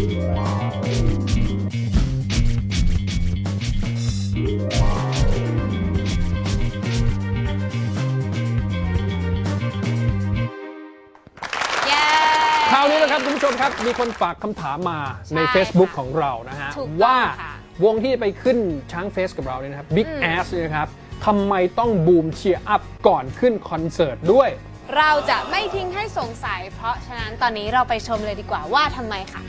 คราวนี้นะครับคุณผู้ชมครับมีคนฝากคำถามมาใน ใช่ Facebook ของเรานะฮะว่าวงที่ไปขึ้นช้างเฟสกับเราเนี่ยนะครับ Big อืม Ass เนี่ยครับทำไมต้องบูมเชียร์อัพก่อนขึ้นคอนเสิร์ตด้วย เราจะไม่ทิ้งให้สงสัย เพราะฉะนั้นตอนนี้เราไปชมเลยดีกว่าว่าทำไมค่ะ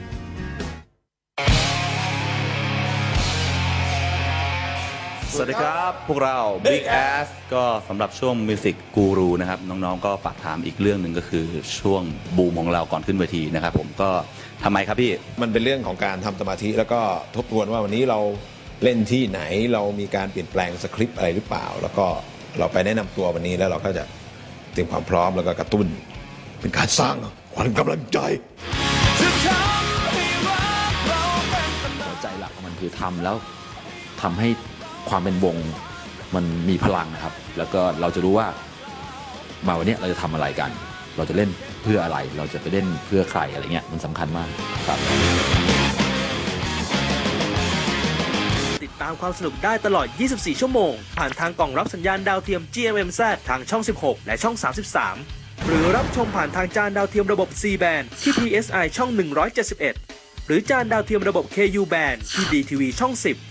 สวัสดีครับ พวกเรา Big Ass ก็สำหรับช่วงมิวสิกกูรูนะครับ น้องๆ ก็ฝากถามอีกเรื่องหนึ่งก็คือช่วงบูมของเราก่อนขึ้นเวทีนะครับผมก็ทำไมครับพี่ มันเป็นเรื่องของการทำสมาธิแล้วก็ทบทวนว่าวันนี้เราเล่นที่ไหนเรามีการเปลี่ยนแปลงสคริปต์อะไรหรือเปล่า แล้วก็เราไปแนะนำตัววันนี้แล้วเราก็จะเตรียมความพร้อมแล้วก็กระตุ้น เป็นการสร้างขวัญกำลังใจ หัวใจหลักของมันคือทำแล้วทำให้ ความเป็นวงมันมีพลังนะครับ แล้วก็เราจะรู้ว่ามาวันนี้เราจะทำอะไรกัน เราจะเล่นเพื่ออะไร เราจะไปเล่นเพื่อใครอะไรเงี้ยมันสำคัญมากครับ ติดตามความสนุกได้ตลอด 24 ชั่วโมง ผ่านทางกล่องรับสัญญาณดาวเทียม GMMZ ทางช่อง 16 และช่อง 33 หรือรับชมผ่านทางจานดาวเทียมระบบ C band ที่ PSI ช่อง 171 หรือจานดาวเทียมระบบ KU band ที่ DTV ช่อง 10